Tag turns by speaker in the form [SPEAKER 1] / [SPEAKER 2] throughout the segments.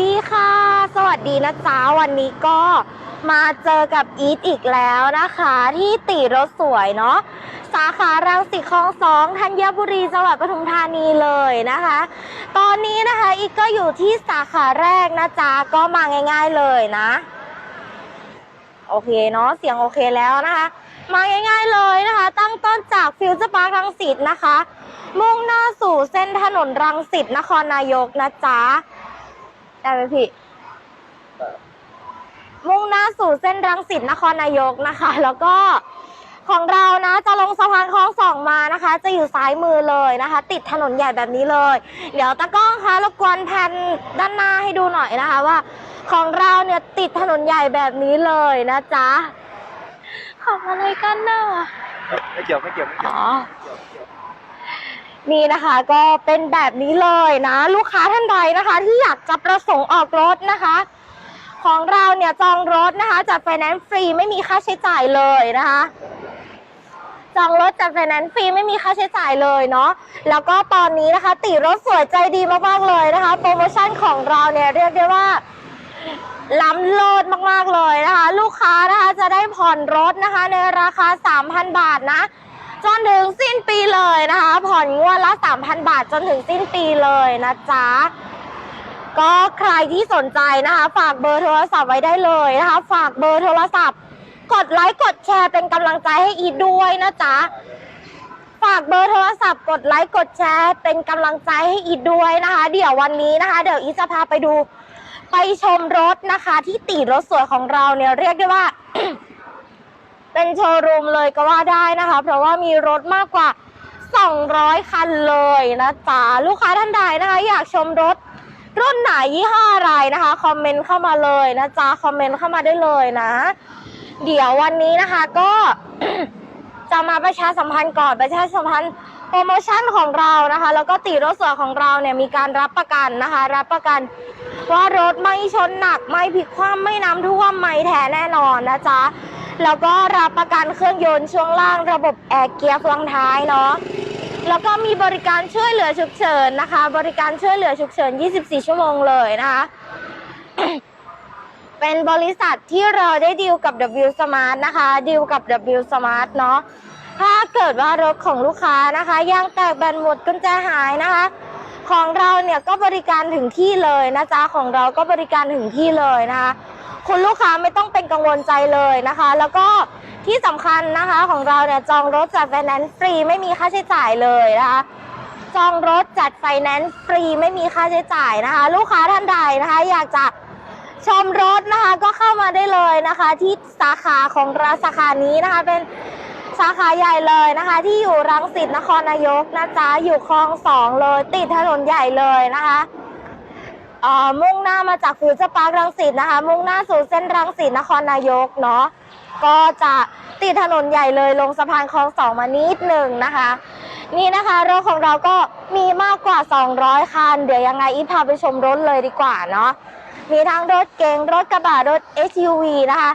[SPEAKER 1] ดีค่ะ สวัสดีนะจ๊ะวันนี้ก็มาเจอกับอีทอีกแล้วนะคะ ที่ติรถสวยเนาะสาขารังสิตคลองสองธัญบุรีจังหวัดปทุมธานีเลยนะคะ ตอนนี้นะคะอีทก็อยู่ที่สาขาแรกนะจ๊ะก็มาง่าย ๆเลยนะ โอเคเนาะเสียงโอเคแล้วนะคะ มาง่ายๆเลยนะคะ ตั้งต้นจากฟิวเจอร์พาร์ครังสิตนะคะ มุ่งหน้าสู่เส้นถนนรังสิตนครนายกนะจ๊ะ ได้ไหมพี่ มุ่งหน้าสู่เส้นรังสิตนครนายกนะคะ แล้วก็ของเรานะจะลงสะพานคลองสองมานะคะ จะอยู่ซ้ายมือเลยนะคะ ติดถนนใหญ่แบบนี้เลย เดี๋ยวตากล้องคะรบกวนแผ่นด้านหน้าให้ดูหน่อยนะคะว่า ของเราเนี่ยติดถนนใหญ่แบบนี้เลยนะจ๊ะขับอะไรกันน่ะ
[SPEAKER 2] ไม่เกี่ยวไม่เกี่ยวไม่เกี่ยว
[SPEAKER 1] อ๋อ นี่นะคะก็เป็นแบบนี้เลยนะ ลูกค้าท่านใดนะคะ ที่อยากจะประสงค์ออกรถนะคะ ของเราเนี่ยจองรถนะคะจัดไฟแนนซ์ฟรีไม่มีค่าใช้จ่ายเลยนะคะจองรถจัดไฟแนนซ์ฟรีไม่มีค่าใช้จ่ายเลยเนาะแล้วก็ตอนนี้นะคะ ติรถสวยใจดีมากๆเลยนะคะ โปรโมชั่นของเราเนี่ยเรียกได้ว่าล้ำเลิศมากๆเลยนะคะ ลูกค้านะคะจะได้ผ่อนรถนะคะในราคา 3,000 บาทนะ จนถึงสิ้นปีเลยนะคะ ผ่อนงวดละ 3,000 บาทจนถึงสิ้นปีเลยนะจ๊ะ ก็ใครที่สนใจนะคะ ฝากเบอร์โทรศัพท์ไว้ได้เลยนะคะ ฝากเบอร์โทรศัพท์ กดไลค์กดแชร์เป็นกำลังใจให้อีทด้วยนะจ๊ะ ฝากเบอร์โทรศัพท์ กดไลค์กดแชร์เป็นกำลังใจให้อีทด้วยนะคะ เดี๋ยววันนี้นะคะ เดี๋ยวอีทจะพาไปดู ไปชมรถนะคะ ที่ตีรถสวยของเราเนี่ยเรียกได้ว่า เป็นโชว์รูมเลยก็ว่าได้นะคะ เพราะว่ามีรถมากกว่า 200 คันเลยนะจ๊ะลูกค้าท่านใดนะคะ อยากชมรถรุ่นไหนยี่ห้ออะไรนะคะ คอมเมนต์เข้ามาเลยนะจ๊ะคอมเมนต์เข้ามาได้เลยนะ เดี๋ยววันนี้นะคะก็จะมาประชาสัมพันธ์ก่อนประชาสัมพันธ์โปรโมชั่นของเรานะคะ แล้วก็ตีรถสวยของเราเนี่ยมีการรับประกันนะคะ รับประกันว่ารถไม่ชนหนักไม่พลิกคว่ำไม่น้ำท่วมไม่แท้แน่นอนนะจ๊ะ แล้วก็รับประกันเครื่องยนต์ช่วงล่างระบบแอร์เกียร์ฟืองท้ายเนาะแล้วก็มีบริการช่วยเหลือฉุกเฉินนะคะ บริการช่วยเหลือฉุกเฉิน 24 ชั่วโมงเลยนะคะ เป็นบริษัทที่เราได้ดีลกับ W Smart นะคะดีลกับ W Smart เนาะถ้าเกิดว่ารถของลูกค้านะคะยางแตกแบนหมดกุญแจหายนะคะ ของเราเนี่ยก็บริการถึงที่เลยนะจ๊ะของเราก็บริการถึงที่เลยนะคะ คุณลูกค้าไม่ต้องเป็นกังวลใจเลยนะคะ แล้วก็ที่สำคัญนะคะของเราเนี่ยจองรถจัดไฟแนนซ์ฟรีไม่มีค่าใช้จ่ายเลยนะคะจองรถจัดไฟแนนซ์ฟรีไม่มีค่าใช้จ่ายนะคะ ลูกค้าท่านใดนะคะ อยากจะชมรถนะคะก็เข้ามาได้เลยนะคะ ที่สาขาของเราสาขานี้นะคะเป็นสาขาใหญ่เลยนะคะ ที่อยู่รังสิตนครนายกนะจ๊ะอยู่คลองสองเลย ติดถนนใหญ่เลยนะคะ มุ่งหน้ามาจากฟิวเจอร์พาร์ครังสิตนะคะ มุ่งหน้าสู่เส้นรังสิตนครนายกเนาะก็จะติดถนนใหญ่เลยลงสะพานคลองสองมานิดหนึ่งนะคะ นี่นะคะรถของเราก็มีมากกว่า 200 คัน เดี๋ยวยังไงอีพาไปชมรถเลยดีกว่าเนาะมีทั้งรถเก๋งรถกระบะรถ SUV นะคะ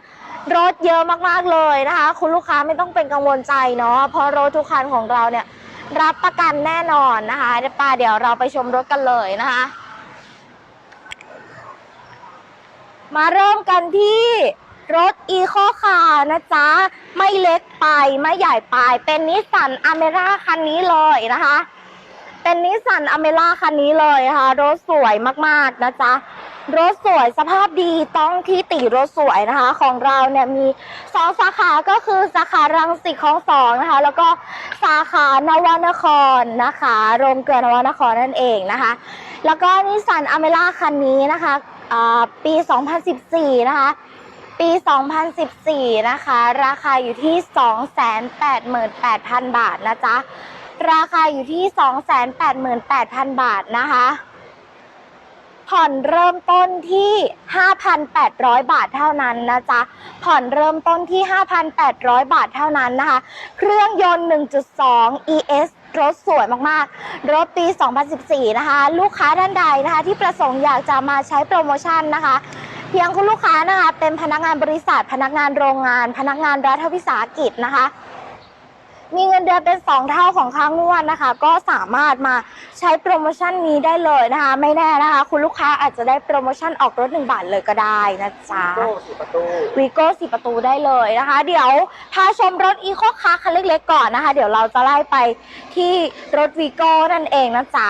[SPEAKER 1] รถเยอะมากๆเลยนะคะ คุณลูกค้าไม่ต้องเป็นกังวลใจเนาะเพราะรถทุกคันของเราเนี่ยรับประกันแน่นอนนะคะเดี๋ยวป้าเดี๋ยวเราไปชมรถกันเลยนะคะ มาเริ่มกันที่รถอีโคคาร์นะจ๊ะ ไม่เล็กไปไม่ใหญ่ไป เป็นนิสสันอเมร่าคันนี้เลยนะคะ เป็นนิสสันอเมร่าคันนี้เลยค่ะ รถสวยมากๆนะจ๊ะ รถสวยสภาพดีต้องที่ติรถสวยนะคะ ของเราเนี่ยมีสองสาขาก็คือสาขารังสิตของสองนะคะ แล้วก็สาขานวนครนะคะโรงเกลือนวนครนั่นเองนะคะ แล้วก็นิสสันอเมร่าคันนี้นะคะ ปี 2014 นะคะ ปี 2014 นะคะ ราคาอยู่ที่ 288,000 บาทนะจ๊ะ ราคาอยู่ที่ 288,000 บาทนะคะ ผ่อนเริ่มต้นที่ 5,800 บาทเท่านั้นนะจ๊ะ ผ่อนเริ่มต้นที่ 5,800 บาทเท่านั้นนะคะ เครื่องยนต์ 1.2 ES รถสวยมากๆ รถปี 2014 นะคะ ลูกค้าท่านใดนะคะ ที่ประสงค์อยากจะมาใช้โปรโมชั่นนะคะ เพียงคุณลูกค้านะคะ เป็นพนักงานบริษัท พนักงานโรงงาน พนักงานรัฐวิสาหกิจนะคะ มีเงินเดือนเป็น 2 เท่าของค่างวดนะคะ ก็สามารถมาใช้โปรโมชั่นนี้ได้เลยนะคะ ไม่แน่นะคะ คุณลูกค้าอาจจะได้โปรโมชั่นออกรถ 1 บาทเลยก็ได้นะจ๊ะ
[SPEAKER 2] โก้สี่ประตู
[SPEAKER 1] วีโก้สี่ประตูได้เลยนะคะ เดี๋ยวพาชมรถอีโคคาร์คันเล็กๆก่อนนะคะ เดี๋ยวเราจะไล่ไปที่รถวีโก้นั่นเองนะจ๊ะ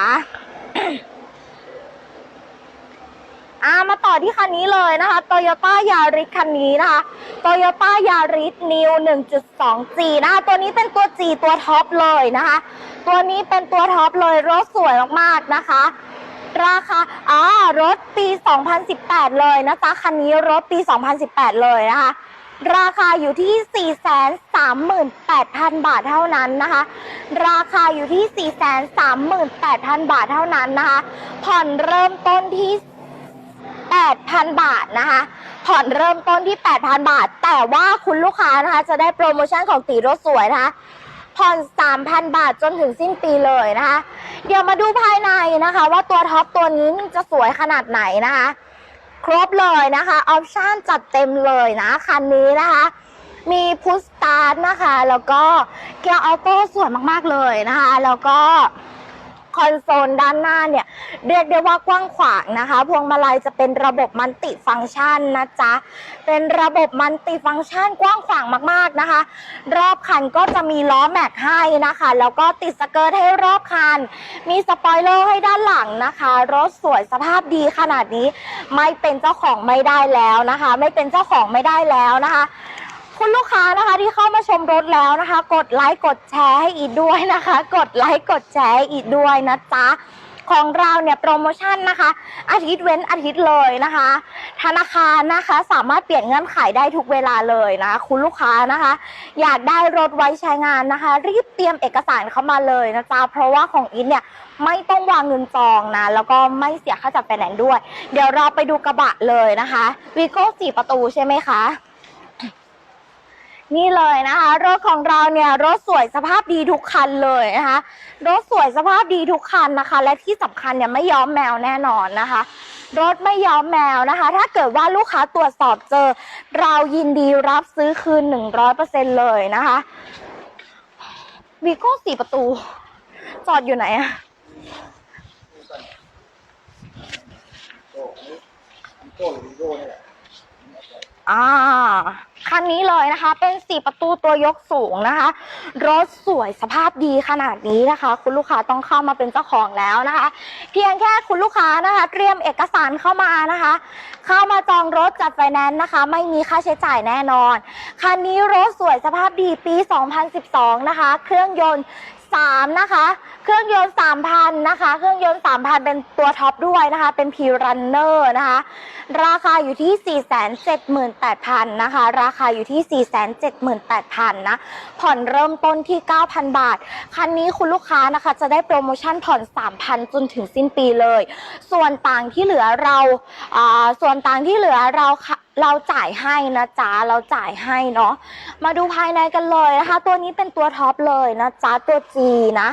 [SPEAKER 1] อ่ามาต่อที่คันนี้เลยนะคะ Toyota Yaris คันนี้นะคะ Toyota Yaris New 1.2G นะคะตัวนี้เป็นตัว G ตัวท็อปเลยนะคะ ตัวนี้เป็นตัวท็อปเลยรถสวยมากๆนะคะ ราคาอ่ารถปี 2018 เลยนะจ๊ะคันนี้รถปี 2018 เลยนะคะราคาอยู่ที่ 438,000 บาทเท่านั้นนะคะ ราคาอยู่ที่ 438,000 บาทเท่านั้นนะคะ ผ่อนเริ่มต้นที่ 8,000 บาทนะคะ ผ่อนเริ่มต้นที่ 8,000 บาท แต่ว่าคุณลูกค้านะคะ จะได้โปรโมชั่นของตีรถสวยนะคะ ผ่อน 3,000 บาทจนถึงสิ้นปีเลยนะคะ เดี๋ยวมาดูภายในนะคะ ว่าตัวท็อปตัวนี้จะสวยขนาดไหนนะคะ ครบเลยนะคะออปชั่นจัดเต็มเลยนะคันนี้นะคะมีพุชสตาร์ทนะคะ แล้วก็เกียร์ออโต้สวยมาก ๆ เลยนะคะ แล้วก็ คอนโซลด้านหน้าเนี่ย เรียกได้ว่ากว้างขวางนะคะ พวงมาลัยจะเป็นระบบมันติฟังก์ชันนะจ๊ะ เป็นระบบมันติฟังก์ชันกว้างขวางมากๆนะคะ รอบคันก็จะมีล้อแม็กให้นะคะ แล้วก็ติดสเกิร์ตให้รอบคัน มีสปอยเลอร์ให้ด้านหลังนะคะ รถสวยสภาพดีขนาดนี้ ไม่เป็นเจ้าของไม่ได้แล้วนะคะ ไม่เป็นเจ้าของไม่ได้แล้วนะคะ คุณลูกค้านะคะที่เข้ามาชมรถแล้วนะคะ กดไลค์กดแชร์ให้อีกด้วยนะคะ กดไลค์กดแชร์ให้อีกด้วยนะจ๊ะของเราเนี่ยโปรโมชั่นนะคะ อาทิตย์เว้นอาทิตย์เลยนะคะ ธนาคารนะคะสามารถเปลี่ยนเงื่อนไขได้ทุกเวลาเลยนะ คุณลูกค้านะคะ อยากได้รถไว้ใช้งานนะคะ รีบเตรียมเอกสารเข้ามาเลยนะจ๊ะเพราะว่าของอินเนี่ยไม่ต้องวางเงินจองนะ แล้วก็ไม่เสียค่าจัดไฟแนนซ์ด้วย เดี๋ยวเราไปดูกระบะเลยนะคะวีโก้สี่ประตูใช่ไหมคะ นี่เลยนะคะ รถของเราเนี่ยรถสวยสภาพดีทุกคันเลยนะคะรถสวยสภาพดีทุกคันนะคะ และที่สำคัญเนี่ยไม่ย้อมแมวแน่นอนนะคะ รถไม่ย้อมแมวนะคะ ถ้าเกิดว่าลูกค้าตรวจสอบเจอ เรายินดีรับซื้อคืน 100%เลยนะคะวีโก้สี่ประตู จอดอยู่ไหนอะ
[SPEAKER 2] โก้โก้หรือวีโก้เนี่ย
[SPEAKER 1] อ่า คันนี้เลยนะคะ เป็นสี่ประตูตัวยกสูงนะคะ รถสวยสภาพดีขนาดนี้นะคะ คุณลูกค้าต้องเข้ามาเป็นเจ้าของแล้วนะคะ เพียงแค่คุณลูกค้านะคะ เตรียมเอกสารเข้ามานะคะ เข้ามาจองรถจัดไฟแนนซ์นะคะ ไม่มีค่าใช้จ่ายแน่นอน คันนี้รถสวยสภาพดีปี 2012 นะคะ เครื่องยนต์ 3 นะคะ เครื่องยนต์ 3,000 นะคะ เครื่องยนต์ 3,000 เป็นตัวท็อปด้วยนะคะ เป็น P-Runner นะคะ ราคาอยู่ที่ 478,000 นะคะ ราคาอยู่ที่ 478,000 นะ ผ่อนเริ่มต้นที่ 9,000 บาท คันนี้คุณลูกค้านะคะ จะได้โปรโมชั่นผ่อน 3,000 จนถึงสิ้นปีเลย ส่วนต่างที่เหลือเราอ่าส่วนต่างที่เหลือเราค่ะ เราจ่ายให้นะจ๊ะเราจ่ายให้เนาะมาดูภายในกันเลยนะคะ ตัวนี้เป็นตัวท็อปเลยนะจ๊ะตัว G นะ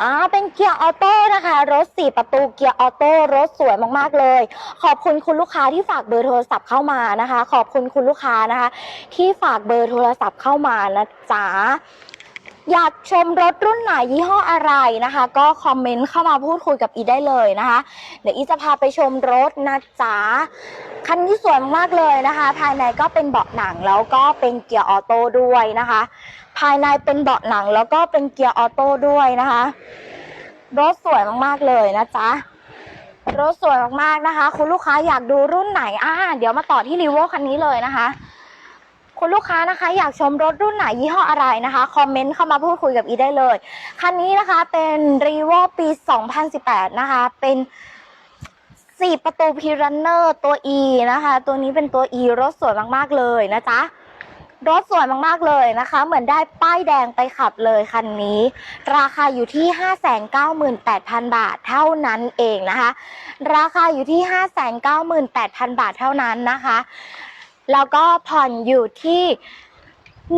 [SPEAKER 1] อ่าเป็นเกียร์ออโต้นะคะ รถสี่ประตูเกียร์ออโต้รถสวยมากๆเลย ขอบคุณคุณลูกค้าที่ฝากเบอร์โทรศัพท์เข้ามานะคะ ขอบคุณคุณลูกค้านะคะ ที่ฝากเบอร์โทรศัพท์เข้ามานะจ๊ะ อยากชมรถรุ่นไหนยี่ห้ออะไรนะคะ ก็คอมเมนต์เข้ามาพูดคุยกับอีได้เลยนะคะ เดี๋ยวอีจะพาไปชมรถนะจ๊ะคันนี้สวยมากเลยนะคะ ภายในก็เป็นเบาะหนังแล้วก็เป็นเกียร์ออโต้ด้วยนะคะ ภายในเป็นเบาะหนังแล้วก็เป็นเกียร์ออโต้ด้วยนะคะ รถสวยมากๆเลยนะจ๊ะรถสวยมากๆนะคะ คุณลูกค้าอยากดูรุ่นไหนอ่าเดี๋ยวมาต่อที่รีโวคันนี้เลยนะคะ คุณลูกค้านะคะ อยากชมรถรุ่นไหนยี่ห้ออะไรนะคะคอมเมนต์เข้ามาพูดคุยกับอีได้เลย คันนี้นะคะเป็น r e v o ปี 2018 นะคะ เป็น 4 ประตูพีรันเนอร์ตัว E นะคะ ตัวนี้เป็นตัว E รถสวยมากๆเลยนะจ๊ะรถสวยมากๆเลยนะคะ เหมือนได้ป้ายแดงไปขับเลยคันนี้ ราคาอยู่ที่ 598,000 บาทเท่านั้นเองนะคะ ราคาอยู่ที่ 598,000 บาทเท่านั้นนะคะ แล้วก็ผ่อนอยู่ที่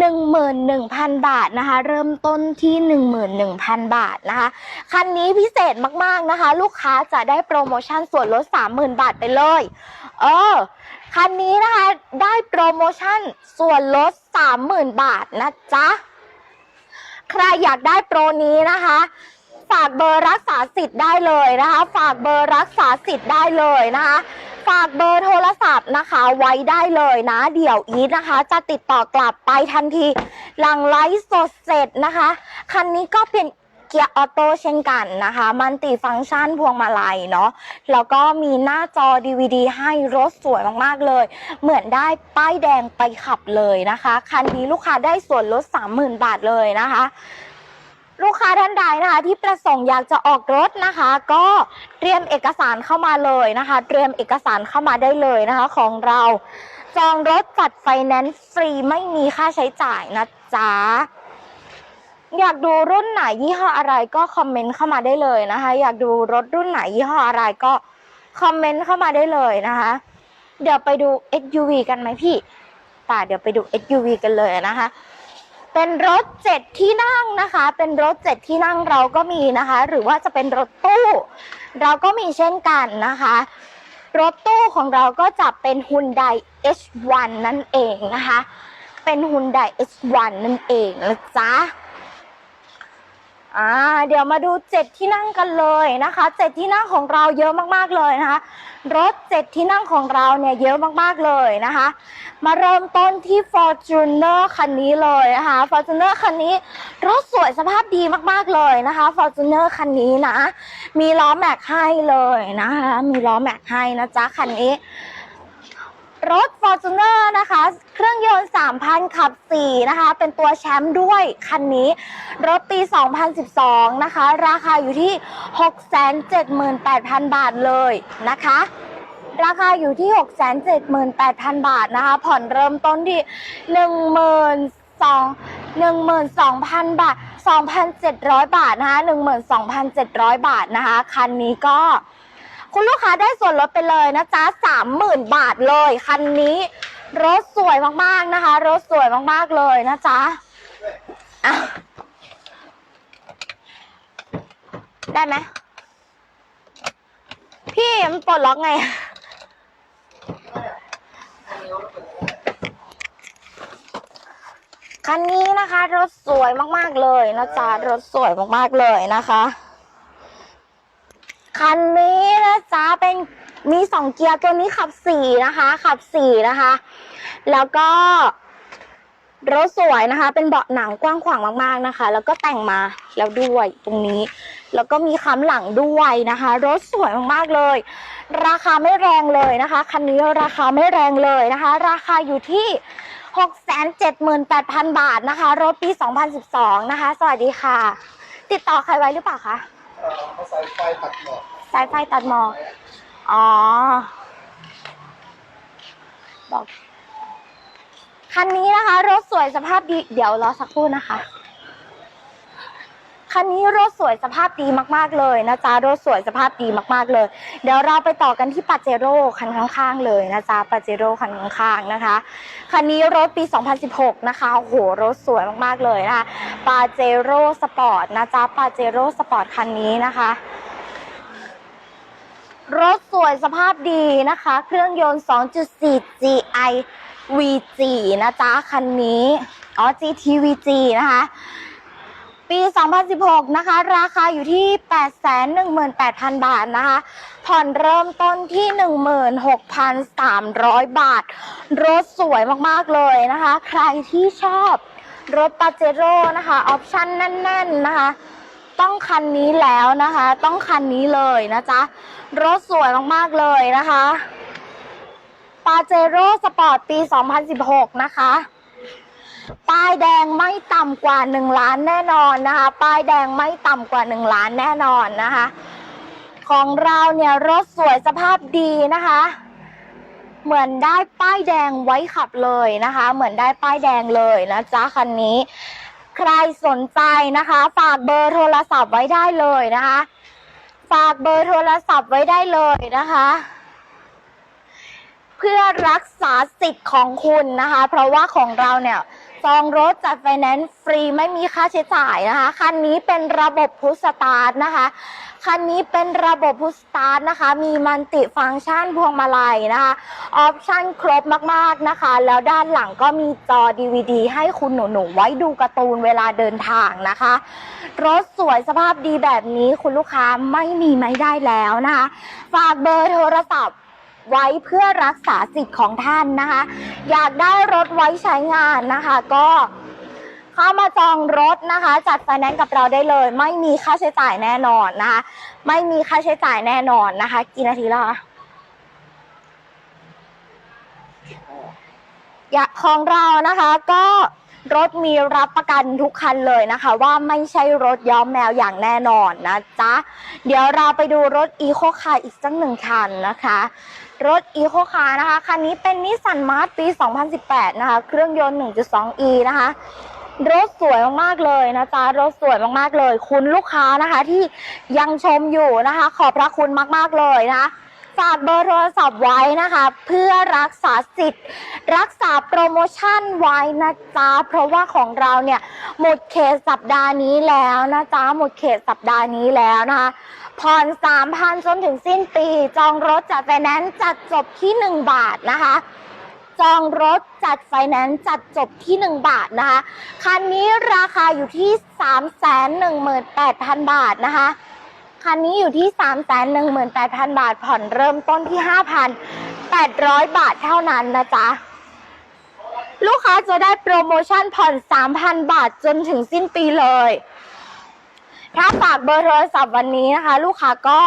[SPEAKER 1] 11,000 บาทนะคะ เริ่มต้นที่ 11,000 บาทนะคะ คันนี้พิเศษมากๆนะคะ ลูกค้าจะได้โปรโมชั่นส่วนลด 30,000 บาทไปเลย เออ คันนี้นะคะได้โปรโมชั่นส่วนลด 30,000 บาทนะจ๊ะ ใครอยากได้โปรนี้นะคะ ฝากเบอร์รักษาสิทธิ์ได้เลยนะคะ ฝากเบอร์รักษาสิทธิ์ได้เลยนะคะ ฝากเบอร์โทรศัพท์นะคะ ไว้ได้เลยนะ เดี๋ยวอีทนะคะ จะติดต่อกลับไปทันที หลังไลฟ์สดเสร็จนะคะ คันนี้ก็เป็นเกียร์ออโต้เช่นกันนะคะ มันติฟังก์ชันพวงมาลัยเนาะ แล้วก็มีหน้าจอ DVD ให้รถสวยมากๆเลย เหมือนได้ป้ายแดงไปขับเลยนะคะ คันนี้ลูกค้าได้ส่วนลด 30,000 บาทเลยนะคะ ลูกค้าท่านใดนะคะ ที่ประสงค์อยากจะออกรถนะคะ ก็เตรียมเอกสารเข้ามาเลยนะคะ เตรียมเอกสารเข้ามาได้เลยนะคะของเราจองรถจัดไฟแนนซ์ฟรีไม่มีค่าใช้จ่ายนะจ๊ะอยากดูรุ่นไหนยี่ห้ออะไรก็คอมเมนต์เข้ามาได้เลยนะคะ อยากดูรถรุ่นไหนยี่ห้ออะไรก็คอมเมนต์เข้ามาได้เลยนะคะ เดี๋ยวไปดู SUV กันไหมพี่ป่าเดี๋ยวไปดู SUV กันเลยนะคะ เป็นรถเจ็ดที่นั่งนะคะ เป็นรถเจ็ดที่นั่งเราก็มีนะคะ หรือว่าจะเป็นรถตู้ เราก็มีเช่นกันนะคะ รถตู้ของเราก็จะเป็น Hyundai H1 นั่นเองนะคะ เป็น Hyundai H1 นั่นเองนะจ๊ะ อ่าเดี๋ยวมาดูเจ็ดที่นั่งกันเลยนะคะเจ็ดที่นั่งของเราเยอะมากๆเลยนะคะ รถเจ็ดที่นั่งของเราเนี่ยเยอะมากๆเลยนะคะ มาเริ่มต้นที่ Fortuner คันนี้เลยนะคะ Fortuner คันนี้รถสวยสภาพดีมากๆเลยนะคะ Fortuner คันนี้นะ มีล้อแม็กให้เลยนะคะ มีล้อแม็กให้นะจ๊ะคันนี้ รถ Fortuner นะคะ เครื่องยนต์ 3,000 ขับ 4 นะคะ เป็นตัวแชมป์ด้วยคันนี้ รถปี 2012 นะคะ ราคาอยู่ที่ 678,000 บาทเลยนะคะ ราคาอยู่ที่ 678,000 บาทนะคะ ผ่อนเริ่มต้นที่12 12,000 บาท 2,700 บาทนะคะ12,700 บาทนะคะ คันนี้ก็ คุณลูกค้าได้ส่วนลดไปเลยนะจ๊ะ30,000บาทเลย คันนี้รถสวยมากๆนะคะ รถสวยมากๆเลยนะจ๊ะอะได้ไหมพี่มันปลดล็อกไง คันนี้นะคะ รถสวยมากๆเลยนะจ๊ะ รถสวยมากๆเลยนะคะ คันนี้นะจ๊ะเป็นมีสองเกียร์ตัวนี้ขับสี่นะคะ ขับสี่นะคะ แล้วก็รถสวยนะคะ เป็นเบาะหนังกว้างขวางมากๆนะคะ แล้วก็แต่งมาแล้วด้วยตรงนี้ แล้วก็มีค้ำหลังด้วยนะคะ รถสวยมากๆเลย ราคาไม่แรงเลยนะคะ คันนี้ราคาไม่แรงเลยนะคะ ราคาอยู่ที่ 678,000 บาทนะคะ รถปี 2012 นะคะ สวัสดีค่ะ ติดต่อใครไว้หรือเปล่าคะ
[SPEAKER 2] เอ่อเขาใส่ไฟตัดหมอก
[SPEAKER 1] สายไฟตัดหมอก อ๋อ บอก คันนี้นะคะ รถสวยสภาพดี เดี๋ยวรอสักครู่นะคะ คันนี้รถสวยสภาพดีมากๆเลยนะจ๊ะรถสวยสภาพดีมากๆเลย เดี๋ยวเราไปต่อกันที่ปาเจโร่คันข้างๆเลยนะจ๊ะปาเจโร่คันข้างๆนะคะคันนี้รถปี 2016 นะคะโอ้โหรถสวยมากๆเลยนะคะปาเจโร่สปอร์ตนะจ๊ะปาเจโร่สปอร์ตคันนี้นะคะรถสวยสภาพดีนะคะ เครื่องยนต์ 2.4 GI VG นะจ๊ะ คันนี้ อ๋อ GT VG นะคะ ปี 2016 นะคะ ราคาอยู่ที่ 818,000 บาทนะคะ ผ่อนเริ่มต้นที่ 16,300 บาท รถสวยมากๆเลยนะคะ ใครที่ชอบรถปาเจโร่นะคะ ออปชั่นแน่น ๆ นะคะ ต้องคันนี้แล้วนะคะ ต้องคันนี้เลยนะจ๊ะ รถสวยมากๆเลยนะคะปาเจโร่สปอร์ตปี 2016 นะคะ ป้ายแดงไม่ต่ำกว่า 1 ล้านแน่นอนนะคะ ป้ายแดงไม่ต่ำกว่า 1 ล้านแน่นอนนะคะ ของเราเนี่ยรถสวยสภาพดีนะคะ เหมือนได้ป้ายแดงไว้ขับเลยนะคะ เหมือนได้ป้ายแดงเลยนะจ๊ะคันนี้ ใครสนใจนะคะ ฝากเบอร์โทรศัพท์ไว้ได้เลยนะคะ ฝากเบอร์โทรศัพท์ไว้ได้เลยนะคะเพื่อรักษาสิทธิ์ของคุณนะคะ เพราะว่าของเราเนี่ย จองรถจัดไฟแนนซ์ฟรีไม่มีค่าใช้จ่ายนะคะ คันนี้เป็นระบบพุชสตาร์ทนะคะ คันนี้เป็นระบบพุชสตาร์ทนะคะ มีมันติฟังก์ชันพวงมาลัยนะคะ ออปชั่นครบมากๆนะคะ แล้วด้านหลังก็มีจอ DVD ให้คุณหนูๆไว้ดูการ์ตูนเวลาเดินทางนะคะ รถสวยสภาพดีแบบนี้คุณลูกค้าไม่มีไม่ได้แล้วนะคะ ฝากเบอร์โทรศัพท์ ไว้เพื่อรักษาสิทธิ์ของท่านนะคะ อยากได้รถไว้ใช้งานนะคะ ก็เข้ามาจองรถนะคะ จัดไฟแนนซ์กับเราได้เลย ไม่มีค่าใช้จ่ายแน่นอนนะคะ ไม่มีค่าใช้จ่ายแน่นอนนะคะกี่นาทีแล้วคะอยากของเรานะคะก็ รถมีรับประกันทุกคันเลยนะคะ ว่าไม่ใช่รถย้อมแมวอย่างแน่นอนนะจ๊ะ เดี๋ยวเราไปดูรถอีโคคาร์อีกสักหนึ่งคันนะคะ รถอีโคคาร์นะคะคันนี้เป็นนิสสันมาร์ปี 2018 นะคะ เครื่องยนต์ 1.2e นะคะรถสวยมากๆเลยนะจ๊ะรถสวยมากๆเลย คุณลูกค้านะคะที่ยังชมอยู่นะคะ ขอบพระคุณมากๆเลยนะคะ ฝากเบอร์โทรศัพท์ไว้นะคะ เพื่อรักษาสิทธิ์ รักษาโปรโมชั่นไว้นะจ๊ะเพราะว่าของเราเนี่ยหมดเขตสัปดาห์นี้แล้วนะจ๊ะหมดเขตสัปดาห์นี้แล้วนะคะผ่อนสามพันจนถึงสิ้นปี จองรถจัดไฟแนนซ์จัดจบที่ 1 บาทนะคะจองรถจัดไฟแนนซ์จัดจบที่ 1 บาทนะคะ คันนี้ราคาอยู่ที่ 318,000 บาทนะคะ คันนี้อยู่ที่ 318,000 บาท ผ่อนเริ่มต้นที่ 5,800 บาทเท่านั้นนะจ๊ะ ลูกค้าจะได้โปรโมชั่นผ่อน 3,000 บาทจนถึงสิ้นปีเลย ถ้าฝากเบอร์โทรศัพท์วันนี้นะคะ ลูกค้าก็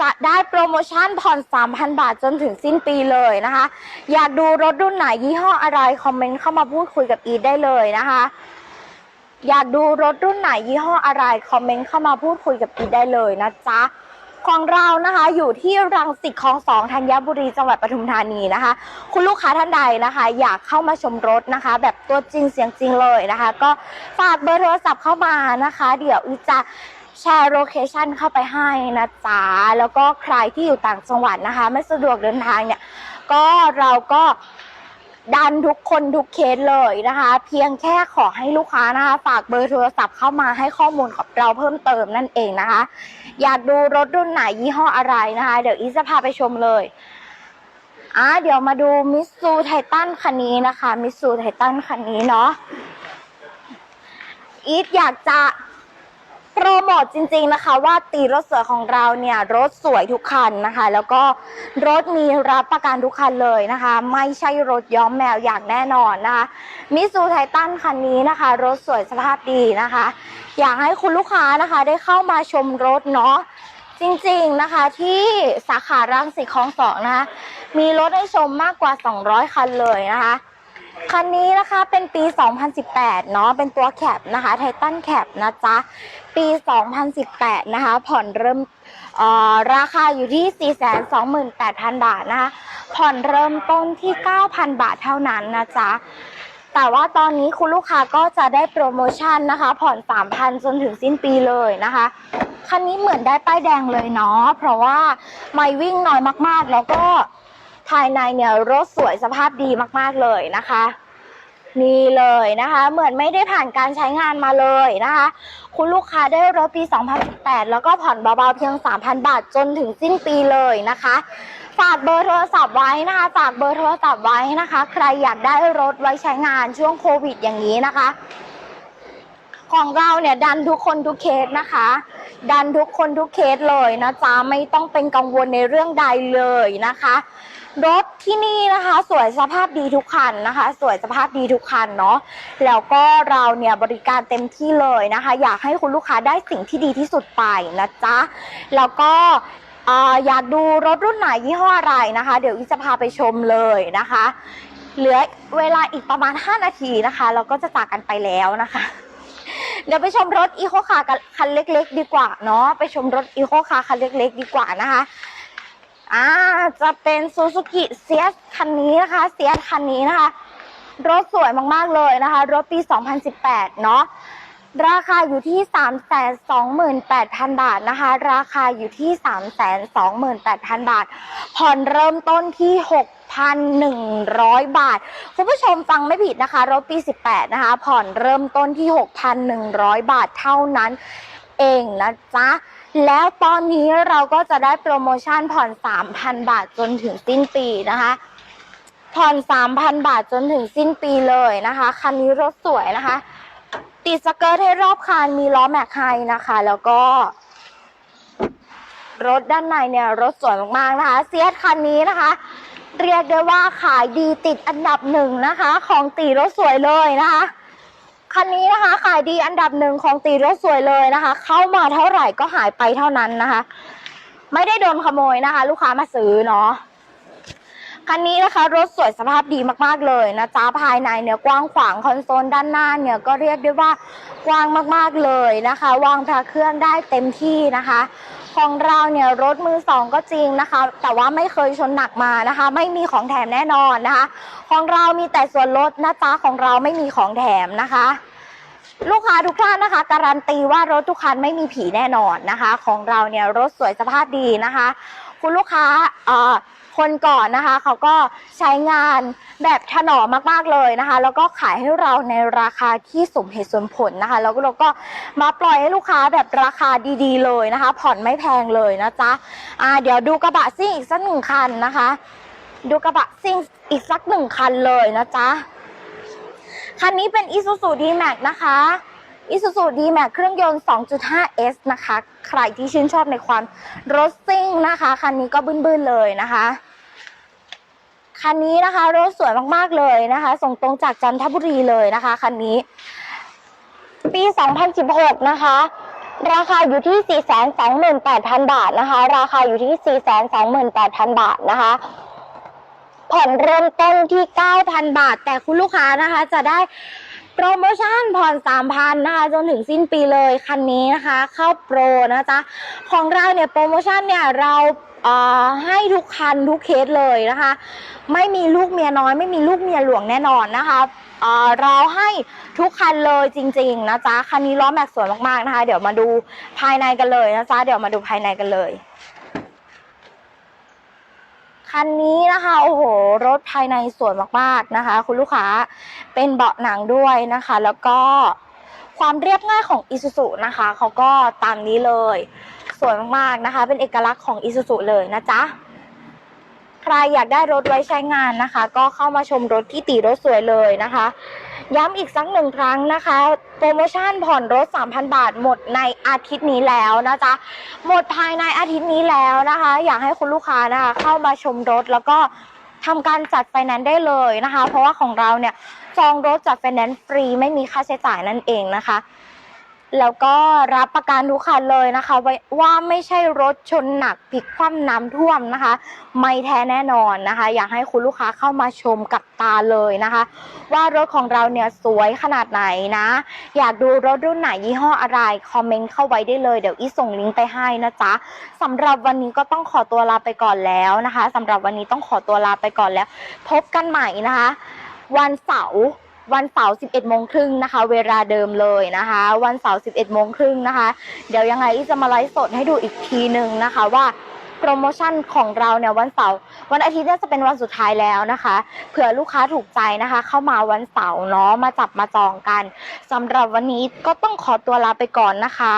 [SPEAKER 1] จะได้โปรโมชั่นผ่อน 3,000 บาทจนถึงสิ้นปีเลยนะคะ อยากดูรถรุ่นไหนยี่ห้ออะไร คอมเมนต์เข้ามาพูดคุยกับอีทได้เลยนะคะ อยากดูรถรุ่นไหนยี่ห้ออะไรคอมเมนต์เข้ามาพูดคุยกับอีทได้เลยนะจ๊ะของเรานะคะอยู่ที่รังสิตคลองสองธัญบุรีจังหวัดปทุมธานีนะคะ คุณลูกค้าท่านใดนะคะ อยากเข้ามาชมรถนะคะ แบบตัวจริงเสียงจริงเลยนะคะ ก็ฝากเบอร์โทรศัพท์เข้ามานะคะ เดี๋ยวอีจะแชร์โลเคชันเข้าไปให้นะจ๊ะแล้วก็ใครที่อยู่ต่างจังหวัดนะคะ ไม่สะดวกเดินทางเนี่ย ก็เราก็ ดันทุกคนทุกเคสเลยนะคะ เพียงแค่ขอให้ลูกค้านะคะ ฝากเบอร์โทรศัพท์เข้ามาให้ข้อมูลกับเราเพิ่มเติมนั่นเองนะคะ อยากดูรถรุ่นไหนยี่ห้ออะไรนะคะ เดี๋ยวอีจะพาไปชมเลยอะเดี๋ยวมาดูมิสซูไททันคันนี้นะคะมิสซูไททันคันนี้เนาะอีทอยากจะ โปรโมทจริงๆนะคะ ว่าตีรถสวยของเราเนี่ยรถสวยทุกคันนะคะ แล้วก็รถมีรับประกันทุกคันเลยนะคะ ไม่ใช่รถย้อมแมวอย่างแน่นอนนะคะมิสซูไททันคันนี้นะคะ รถสวยสภาพดีนะคะ อยากให้คุณลูกค้านะคะได้เข้ามาชมรถเนาะจริงๆนะคะที่สาขารังสิตคลองสองนะคะมีรถให้ชมมากกว่า 200 คันเลยนะคะ คันนี้นะคะเป็นปี 2018 เนาะเป็นตัวแคปนะคะไททันแคปนะจ๊ะ ปี 2018 นะคะ ผ่อนเริ่มราคาอยู่ที่ 428,000 บาทนะคะ ผ่อนเริ่มต้นที่ 9,000 บาทเท่านั้นนะจ๊ะแต่ว่าตอนนี้คุณลูกค้าก็จะได้โปรโมชั่นนะคะ ผ่อน 3,000 จนถึงสิ้นปีเลยนะคะ คันนี้เหมือนได้ป้ายแดงเลยเนาะเพราะว่าไม่วิ่งน้อยมากๆ แล้วก็ ภายในเนี่ยรถสวยสภาพดีมากๆเลยนะคะนี่เลยนะคะ เหมือนไม่ได้ผ่านการใช้งานมาเลยนะคะ คุณลูกค้าได้รถปี 2018 แล้วก็ผ่อนเบาๆเพียง 3,000 บาทจนถึงสิ้นปีเลยนะคะ ฝากเบอร์โทรศัพท์ไว้นะคะ ฝากเบอร์โทรศัพท์ไว้นะคะ ใครอยากได้รถไว้ใช้งานช่วงโควิดอย่างนี้นะคะ ของเราเนี่ยดันทุกคนทุกเคสนะคะ ดันทุกคนทุกเคสเลยนะจ๊ะไม่ต้องเป็นกังวลในเรื่องใดเลยนะคะ รถที่นี่นะคะ สวยสภาพดีทุกคันนะคะ สวยสภาพดีทุกคันเนาะแล้วก็เราเนี่ยบริการเต็มที่เลยนะคะ อยากให้คุณลูกค้าได้สิ่งที่ดีที่สุดไปนะจ๊ะแล้วก็อยากดูรถรุ่นไหนยี่ห้ออะไรนะคะ เดี๋ยวอีจะพาไปชมเลยนะคะ เหลือเวลาอีกประมาณ 5 นาทีนะคะ เราก็จะจากกันไปแล้วนะคะ เดี๋ยวไปชมรถอีโคคาร์คันเล็ก ๆ ดีกว่าเนาะไปชมรถอีโคคาร์คันเล็ก ๆ ดีกว่านะคะ อ่าจะเป็นซูซูกิเซียสคันนี้นะคะเซียสคันนี้นะคะ รถสวยมากๆเลยนะคะ รถปี 2018 เนาะราคาอยู่ที่ 328,000 บาทนะคะ ราคาอยู่ที่ 328,000 บาท ผ่อนเริ่มต้นที่ 6,100 บาท คุณผู้ชมฟังไม่ผิดนะคะ รถปี 18 นะคะ ผ่อนเริ่มต้นที่ 6,100 บาทเท่านั้นเองนะจ๊ะ แล้วตอนนี้เราก็จะได้โปรโมชั่นผ่อน 3,000 บาทจนถึงสิ้นปีนะคะ ผ่อน 3,000 บาทจนถึงสิ้นปีเลยนะคะ คันนี้รถสวยนะคะ ติดสเกิร์ตให้รอบคันมีล้อแม็กไฮนะคะ แล้วก็รถด้านในเนี่ยรถสวยมากๆนะคะเซียสคันนี้นะคะ เรียกได้ว่าขายดีติดอันดับหนึ่งนะคะ ของตีรถสวยเลยนะคะ คันนี้นะคะ ขายดีอันดับหนึ่งของตีรถสวยเลยนะคะ เข้ามาเท่าไหร่ก็หายไปเท่านั้นนะคะ ไม่ได้โดนขโมยนะคะ ลูกค้ามาซื้อเนาะคันนี้นะคะ รถสวยสภาพดีมากๆเลยนะจ๊ะภายในเนี่ยกว้างขวางคอนโซลด้านหน้าเนี่ยก็เรียกได้ว่ากว้างมากๆเลยนะคะ วางพระเครื่องได้เต็มที่นะคะ ของเราเนี่ยรถมือสองก็จริงนะคะ แต่ว่าไม่เคยชนหนักมานะคะ ไม่มีของแถมแน่นอนนะคะ ของเรามีแต่ส่วนลดนะจ๊ะของเราไม่มีของแถมนะคะ ลูกค้าทุกท่านนะคะ การันตีว่ารถทุกคันไม่มีผีแน่นอนนะคะ ของเราเนี่ยรถสวยสภาพดีนะคะ คุณลูกค้าเอ่อ คนก่อนนะคะ เขาก็ใช้งานแบบถนอมมากๆเลยนะคะ แล้วก็ขายให้เราในราคาที่สมเหตุสมผลนะคะ แล้วเราก็มาปล่อยให้ลูกค้าแบบราคาดีๆ เลยนะคะ ผ่อนไม่แพงเลยนะจ๊ะอ่าเดี๋ยวดูกระบะซิ่งอีกสักหนึ่งคันนะคะ ดูกระบะซิ่งอีกสักหนึ่งคันเลยนะจ๊ะคันนี้เป็น Isuzu D-Max นะคะ Isuzu D-Max เครื่องยนต์ 2.5S นะคะ ใครที่ชื่นชอบในความรถซิ่งนะคะ คันนี้ก็บึ้นๆเลยนะคะ คันนี้นะคะ รถสวยมากๆเลยนะคะ ส่งตรงจากจันทบุรีเลยนะคะ คันนี้ ปี 2016 นะคะ ราคาอยู่ที่ 428,000 บาทนะคะ ราคาอยู่ที่ 428,000 บาทนะคะผ่อนเริ่มต้นที่ 9,000 บาท แต่คุณลูกค้านะคะจะได้ โปรโมชั่นผ่อน3,000นะคะจนถึงสิ้นปีเลยคันนี้นะคะ เข้าโปรนะจ๊ะของเราเนี่ยโปรโมชั่นเนี่ยเราให้ทุกคันทุกเคสเลยนะคะ ไม่มีลูกเมียน้อย ไม่มีลูกเมียหลวงแน่นอนนะคะเราให้ทุกคันเลยจริงๆนะจ๊ะคันนี้ล้อแม็กสวยมากๆนะคะ เดี๋ยวมาดูภายในกันเลยนะจ๊ะเดี๋ยวมาดูภายในกันเลย คันนี้นะคะ โอ้โห รถภายในสวยมากๆนะคะ คุณลูกค้าเป็นเบาะหนังด้วยนะคะ แล้วก็ความเรียบง่ายของอิซูซุนะคะเขาก็ตามนี้เลย สวยมากๆนะคะ เป็นเอกลักษณ์ของอิซูซุเลยนะจ๊ะใครอยากได้รถไว้ใช้งานนะคะ ก็เข้ามาชมรถที่ตีรถสวยเลยนะคะ ย้ำอีกสักหนึ่งครั้งนะคะ โปรโมชั่นผ่อนรถ 3,000 บาทหมดในอาทิตย์นี้แล้วนะจ๊ะ หมดภายในอาทิตย์นี้แล้วนะคะ อยากให้คุณลูกค้านะคะเข้ามาชมรถแล้วก็ทำการจัดไฟแนนซ์ได้เลยนะคะ เพราะว่าของเราเนี่ยจองรถจัดไฟแนนซ์ฟรีไม่มีค่าใช้จ่ายนั่นเองนะคะ แล้วก็รับประกันทุกคันเลยนะคะว้ว่าไม่ใช่รถชนหนักพลิกคว่ำน้ำท่วมนะคะ ไม่แท้แน่นอนนะคะ อยากให้คุณลูกค้าเข้ามาชมกับตาเลยนะคะ ว่ารถของเราเนี่ยสวยขนาดไหนนะ อยากดูรถรุ่นไหนยี่ห้ออะไร คอมเมนต์เข้าไว้ได้เลยเดี๋ยวอีส่งลิงก์ไปให้นะจ๊ะสำหรับวันนี้ก็ต้องขอตัวลาไปก่อนแล้วนะคะสำหรับวันนี้ต้องขอตัวลาไปก่อนแล้ว พบกันใหม่นะคะ วันเสาร์ วันเสาร์11โมงครึ่งนะคะ เวลาเดิมเลยนะคะ วันเสาร์11โมงครึ่งนะคะ เดี๋ยวยังไงอีจะมาไลฟ์สดให้ดูอีกทีหนึ่งนะคะว่าโปรโมชั่นของเราเนี่ยวันเสาร์วันอาทิตย์เนี่ยจะเป็นวันสุดท้ายแล้วนะคะเผื่อลูกค้าถูกใจนะคะ เข้ามาวันเสาร์เนาะมาจับมาจองกันสำหรับวันนี้ก็ต้องขอตัวลาไปก่อนนะคะ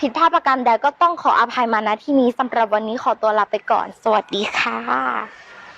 [SPEAKER 1] ผิดพลาดประการใดก็ต้องขออภัยมาณที่นี้สำหรับวันนี้ขอตัวลาไปก่อน สวัสดีค่ะ